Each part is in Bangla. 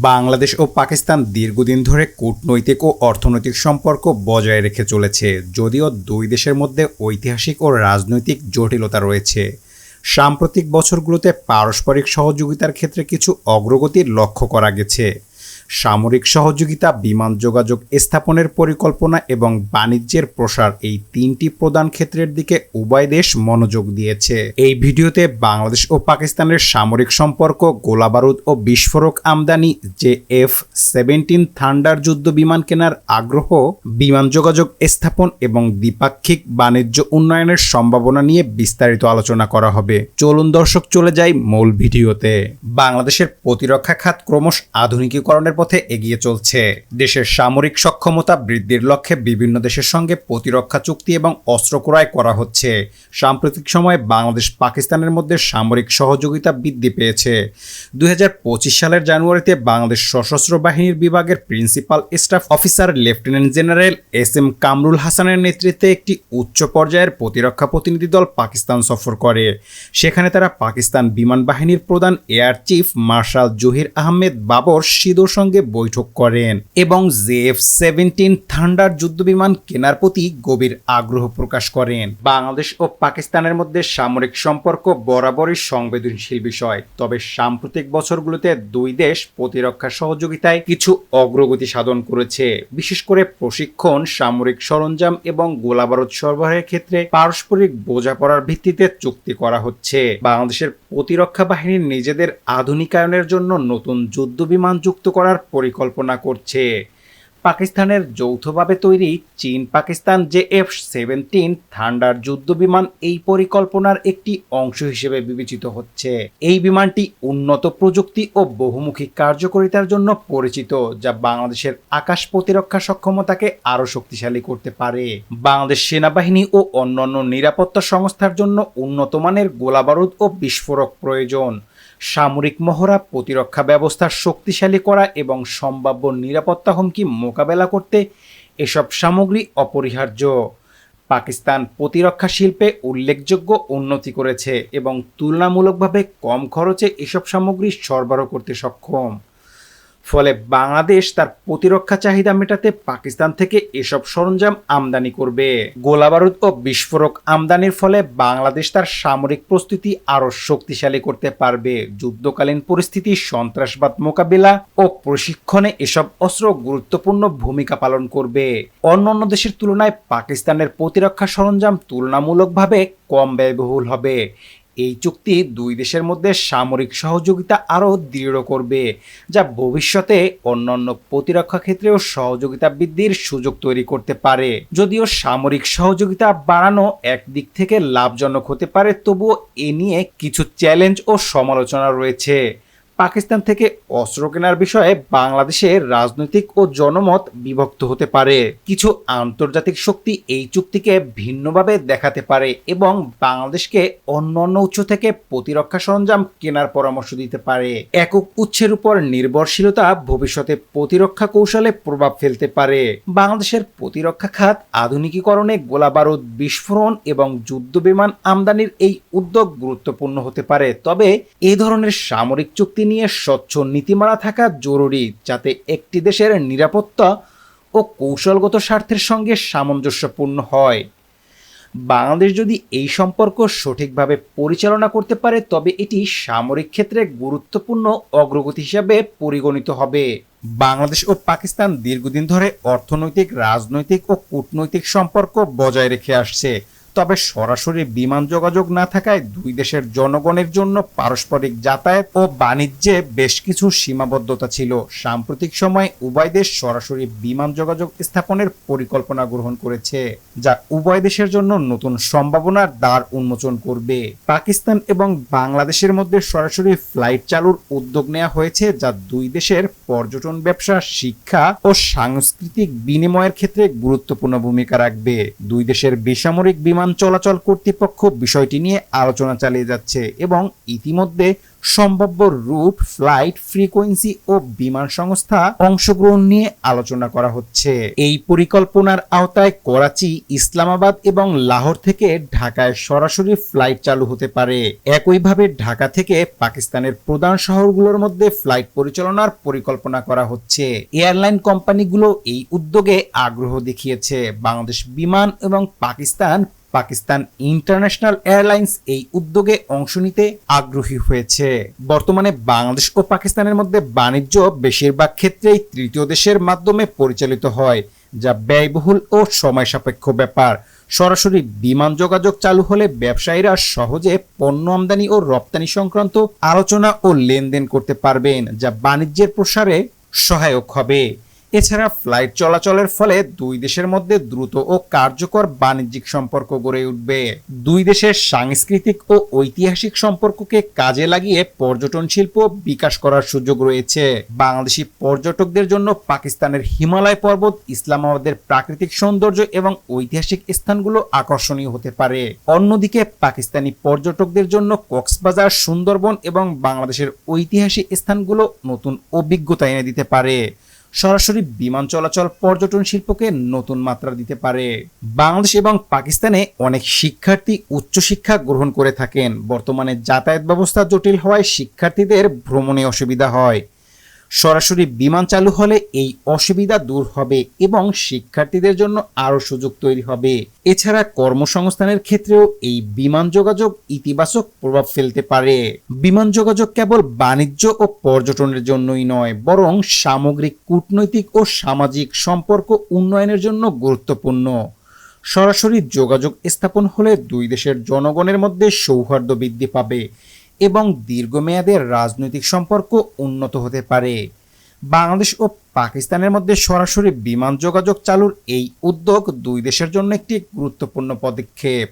বাংলাদেশ ও পাকিস্তান দীর্ঘদিন ধরে কূটনৈতিক ও অর্থনৈতিক সম্পর্ক বজায় রেখে চলেছে, যদিও দুই দেশের মধ্যে ঐতিহাসিক ও রাজনৈতিক জটিলতা রয়েছে। সাম্প্রতিক বছরগুলোতে পারস্পরিক সহযোগিতার ক্ষেত্রে কিছু অগ্রগতির লক্ষ্য করা গেছে। সামরিক সহযোগিতা, বিমান যোগাযোগ স্থাপনের পরিকল্পনা এবং বাণিজ্যের প্রসার এই তিনটি প্রধান ক্ষেত্রের দিকে উভয় দেশ মনোযোগ দিয়েছে। এই ভিডিওতে বাংলাদেশ ও পাকিস্তানের সামরিক সম্পর্ক, গোলাবারুদ ও বিস্ফোরক আমদানি যে এফ সেভেন্টিন থান্ডার যুদ্ধ বিমান কেনার আগ্রহ, বিমান যোগাযোগ স্থাপন এবং দ্বিপাক্ষিক বাণিজ্য উন্নয়নের সম্ভাবনা নিয়ে বিস্তারিত আলোচনা করা হবে। চলুন দর্শক, চলে যাই মূল ভিডিওতে। বাংলাদেশের প্রতিরক্ষা খাত ক্রমশ আধুনিকীকরণের পথে এগিয়ে চলছে। দেশের সামরিক সক্ষমতা বৃদ্ধির লক্ষ্যে বিভিন্ন দেশের সঙ্গে প্রতিরক্ষা চুক্তি এবং অস্ত্র ক্রয় করা হচ্ছে। সাম্প্রতিক সময়ে বাংলাদেশ পাকিস্তানের মধ্যে সামরিক সহযোগিতা বৃদ্ধি পেয়েছে। দুই হাজার পঁচিশ সালের জানুয়ারিতে বাংলাদেশ সশস্ত্র বাহিনীর বিভাগের principal staff officer lieutenant general S M Kamrul হাসানের নেতৃত্বে একটি উচ্চ পর্যায়ের প্রতিরক্ষা প্রতিনিধি দল পাকিস্তান সফর করে। সেখানে তারা পাকিস্তান বিমান বাহিনীর প্রধান air chief marshal Zaheer Ahmed Babar সিদোর সঙ্গে বৈঠক করেন এবং জেএফ সেভেন্টিন থান্ডার যুদ্ধবিমান কেনার প্রতি গভীর আগ্রহ প্রকাশ করেন। বাংলাদেশ ও পাকিস্তানের মধ্যে সামরিক সম্পর্ক বরাবরই সংবেদনশীল বিষয়। তবে সাম্প্রতিক বছরগুলোতে দুই দেশ প্রতিরক্ষা সহযোগিতায় কিছু অগ্রগতি সাধন করেছে। বিশেষ করে প্রশিক্ষণ, সামরিক সরঞ্জাম এবং গোলাবারুদ সরবরাহের ক্ষেত্রে পারস্পরিক বোঝাপড়ার ভিত্তিতে চুক্তি করা হচ্ছে। বাংলাদেশের প্রতিরক্ষা বাহিনীর নিজেদের আধুনিকায়নের জন্য নতুন যুদ্ধ বিমান যুক্ত করার পরিকল্পনা করছে। পাকিস্তানের যৌথভাবে তৈরি চীন Pakistan J F seventeen thunder যুদ্ধ বিমান এই পরিকল্পনার একটি অংশ হিসেবে বিবেচিত হচ্ছে। এই বিমানটি উন্নত প্রযুক্তি ও বহুমুখী কার্যকারিতার জন্য পরিচিত, যা বাংলাদেশের আকাশ প্রতিরক্ষা সক্ষমতাকে আরও শক্তিশালী করতে পারে। বাংলাদেশ সেনাবাহিনী ও অন্যান্য নিরাপত্তা সংস্থার জন্য উন্নত মানের গোলাবারুদ ও বিস্ফোরক প্রয়োজন। সামরিক মহড়া, প্রতিরক্ষা ব্যবস্থা শক্তিশালী করা এবং সম্ভাব্য নিরাপত্তা হুমকি মোকাবেলা করতে এসব সামগ্রী অপরিহার্য। পাকিস্তান প্রতিরক্ষা শিল্পে উল্লেখযোগ্য উন্নতি করেছে এবং তুলনামূলকভাবে কম খরচে এসব সামগ্রী সরবরাহ করতে সক্ষম। ফলে বাংলাদেশ তার প্রতিরক্ষা চাহিদা মেটাতে পাকিস্তান থেকে এসব সরঞ্জাম আমদানি করবে। গোলাবারুদ ও বিস্ফোরক আমদানির ফলে বাংলাদেশ তার সামরিক প্রস্তুতি আরও শক্তিশালী করতে পারবে। যুদ্ধকালীন পরিস্থিতি, সন্ত্রাসবাদ মোকাবিলা ও প্রশিক্ষণে এসব অস্ত্র গুরুত্বপূর্ণ ভূমিকা পালন করবে। অন্যান্য দেশের তুলনায় পাকিস্তানের প্রতিরক্ষা সরঞ্জাম তুলনামূলকভাবে কম ব্যয়বহুল হবে। এই চুক্তি দুই দেশের মধ্যে সামরিক সহযোগিতা আরও দৃঢ় করবে, যা ভবিষ্যতে অন্যান্য প্রতিরক্ষা ক্ষেত্রেও সহযোগিতা বৃদ্ধির সুযোগ তৈরি করতে পারে। যদিও সামরিক সহযোগিতা বাড়ানো একদিক থেকে লাভজনক হতে পারে, তবুও এ নিয়ে কিছু চ্যালেঞ্জ ও সমালোচনা রয়েছে। পাকিস্তান থেকে অস্ত্র কেনার বিষয়ে বাংলাদেশের রাজনৈতিক ও জনমত বিভক্ত হতে পারে। কিছু আন্তর্জাতিক শক্তি এই চুক্তিকে ভিন্নভাবে দেখাতে পারে এবং বাংলাদেশকে অন্য অন্য উৎস থেকে প্রতিরক্ষা সরঞ্জাম কেনার পরামর্শ দিতে পারে। একক উৎসের উপর নির্ভরশীলতা ভবিষ্যতে প্রতিরক্ষা কৌশলে প্রভাব ফেলতে পারে। বাংলাদেশের প্রতিরক্ষা খাত আধুনিকীকরণে গোলাবারুদ বিস্ফোরণ এবং যুদ্ধ বিমান আমদানির এই উদ্যোগ গুরুত্বপূর্ণ হতে পারে। তবে এই ধরনের সামরিক চুক্তি নিয়ে স্বচ্ছ নীতিমালা থাকা জরুরি যাতে একটি দেশের নিরাপত্তা ও কৌশলগত স্বার্থের সঙ্গে সামঞ্জস্যপূর্ণ হয়। বাংলাদেশ যদি এই সম্পর্ক সঠিকভাবে পরিচালনা করতে পারে, তবে এটি সামরিক ক্ষেত্রে গুরুত্বপূর্ণ অগ্রগতি হিসাবে পরিগণিত হবে। বাংলাদেশ ও পাকিস্তান দীর্ঘদিন ধরে অর্থনৈতিক, রাজনৈতিক ও কূটনৈতিক সম্পর্ক বজায় রেখে আসছে। তবে সরাসরি বিমান যোগাযোগ না থাকায় দুই দেশের জনগণের জন্য পারস্পরিক যাতায়াত ও বাণিজ্যে বেশ কিছু সীমাবদ্ধতা ছিল। সাম্প্রতিক সময়ে উভয় দেশ সরাসরি বিমান যোগাযোগ স্থাপনের পরিকল্পনা গ্রহণ করেছে, যা উভয় দেশের জন্য নতুন সম্ভাবনার দ্বার উন্মোচন করবে। পাকিস্তান এবং বাংলাদেশের মধ্যে সরাসরি ফ্লাইট চালুর উদ্যোগ নেওয়া হয়েছে, যা দুই দেশের পর্যটন ব্যবসা, শিক্ষা ও সাংস্কৃতিক বিনিময়ের ক্ষেত্রে গুরুত্বপূর্ণ ভূমিকা রাখবে। দুই দেশের বেসামরিক বিমান বিমান চলাচল কর্তৃপক্ষ বিষয়টি নিয়ে আলোচনা চালিয়ে যাচ্ছে এবং ইতিমধ্যে সম্ভাব্য রুট, ফ্লাইট, ফ্রিকোয়েন্সি ও বিমান সংস্থা অংশগ্রহণ নিয়ে আলোচনা করা হচ্ছে। এই পরিকল্পনার আওতায় করাচি, ইসলামাবাদ এবং লাহোর থেকে ঢাকায় সরাসরি ফ্লাইট চালু হতে পারে। একইভাবে ঢাকা থেকে পাকিস্তানের প্রধান শহরগুলোর মধ্যে ফ্লাইট পরিচালনার পরিকল্পনা করা হচ্ছে। এয়ারলাইন কোম্পানিগুলো এই উদ্যোগে আগ্রহ দেখিয়েছে। বাংলাদেশ বিমান এবং পাকিস্তান পাকিস্তান ইন্টারন্যাশনাল এয়ারলাইন্স এই উদ্যোগে অংশ নিতে আগ্রহী হয়েছে। বর্তমানে বাংলাদেশ ও পাকিস্তানের মধ্যে বাণিজ্য বেশিরভাগ ক্ষেত্রেই তৃতীয় দেশের মাধ্যমে পরিচালিত হয়, যা ব্যয়বহুল ও সময় সাপেক্ষ ব্যাপার। সরাসরি বিমান যোগাযোগ চালু হলে ব্যবসায়ীরা সহজে পণ্য আমদানি ও রপ্তানি সংক্রান্ত আলোচনা ও লেনদেন করতে পারবেন, যা বাণিজ্যের প্রসারে সহায়ক হবে। এছাড়া ফ্লাইট চলাচলের ফলে দুই দেশের মধ্যে দ্রুত ও কার্যকর বাণিজ্যিক সম্পর্ক গড়ে উঠবে। দুই দেশের সাংস্কৃতিক ও ঐতিহাসিক সম্পর্ককে কাজে লাগিয়ে পর্যটন শিল্প বিকাশ করার সুযোগ রয়েছে। বাংলাদেশি পর্যটকদের জন্য পাকিস্তানের হিমালয় পর্বত ইসলামাবাদের প্রাকৃতিক সৌন্দর্য এবং ঐতিহাসিক স্থানগুলো আকর্ষণীয় হতে পারে। অন্যদিকে পাকিস্তানি পর্যটকদের জন্য কক্সবাজার, সুন্দরবন এবং বাংলাদেশের ঐতিহাসিক স্থানগুলো নতুন অভিজ্ঞতা এনে দিতে পারে। সরাসরি বিমান চলাচল পর্যটন শিল্পকে নতুন মাত্রা দিতে পারে। বাংলাদেশ এবং পাকিস্তানে অনেক শিক্ষার্থী উচ্চশিক্ষা গ্রহণ করে থাকেন। বর্তমানে যাতায়াত ব্যবস্থা জটিল হওয়ায় শিক্ষার্থীদের ভ্রমণে অসুবিধা হয়। সরাসরি বিমান চালু হলে এই অসুবিধা দূর হবে এবং শিক্ষার্থীদের জন্য আরও সুযোগ তৈরি হবে। এছাড়া কর্মসংস্থানের ক্ষেত্রেও এই বিমান যোগাযোগ ইতিবাচক প্রভাব ফেলতে পারে। বিমান যোগাযোগ কেবল বাণিজ্য ও পর্যটনের জন্যই নয়, বরং সামগ্রিক কূটনৈতিক ও সামাজিক সম্পর্ক উন্নয়নের জন্য গুরুত্বপূর্ণ। সরাসরি যোগাযোগ স্থাপন হলে দুই দেশের জনগণের মধ্যে সৌহার্দ্য বৃদ্ধি পাবে। এবং দীর্ঘমেয়াদের রাজনৈতিক সম্পর্ক উন্নত হতে পারে। বাংলাদেশ ও পাকিস্তানের মধ্যে সরাসরি বিমান যোগাযোগ চালুর এই উদ্যোগ দুই দেশের জন্য একটি গুরুত্বপূর্ণ পদক্ষেপ।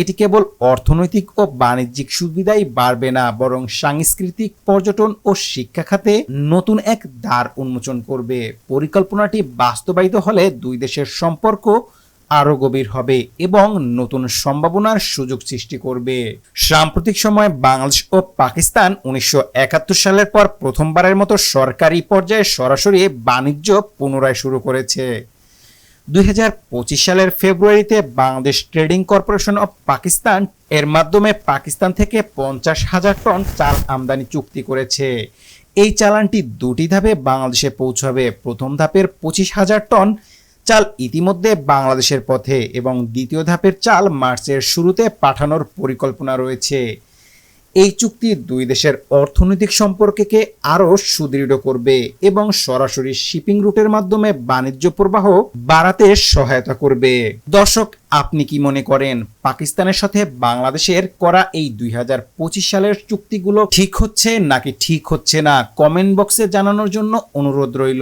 এটি কেবল অর্থনৈতিক ও বাণিজ্যিক সুবিধাই বাড়বে না, বরং সাংস্কৃতিক পর্যটন ও শিক্ষা খাতে নতুন এক দ্বার উন্মোচন করবে। পরিকল্পনাটি বাস্তবায়িত হলে দুই দেশের সম্পর্ক আরও গভীর হবে এবং নতুন সম্ভাবনার সুযোগ সৃষ্টি করবে। সাম্প্রতিক সময়ে বাংলাদেশ ও পাকিস্তান উনিশশো একাত্তর সালের পর প্রথমবারের মতো সরকারি পর্যায়ে সরাসরি বাণিজ্য পুনরায় শুরু করেছে। দুই হাজার পঁচিশ সালের ফেব্রুয়ারিতে Bangladesh trading corporation of Pakistan এর মাধ্যমে পাকিস্তান থেকে পঞ্চাশ হাজার টন চাল আমদানি চুক্তি করেছে। এই চালানটি দুটি ধাপে বাংলাদেশে পৌঁছাবে। প্রথম ধাপের পঁচিশ হাজার টন চাল ইতিমধ্যে বাংলাদেশের পথে এবং দ্বিতীয় ধাপের চাল মার্চের শুরুতে পাঠানোর পরিকল্পনা রয়েছে। এই চুক্তি দুই দেশের অর্থনৈতিক সম্পর্ককে আরও সুদৃঢ় করবে এবং সরাসরি শিপিং রুটের মাধ্যমে বাণিজ্য প্রবাহ বাড়াতে সহায়তা করবে। দর্শক, আপনি কি মনে করেন পাকিস্তানের সাথে বাংলাদেশের করা এই দুই হাজার পঁচিশ সালের চুক্তিগুলো ঠিক হচ্ছে নাকি ঠিক হচ্ছে না? কমেন্ট বক্সে জানানোর জন্য অনুরোধ রইল।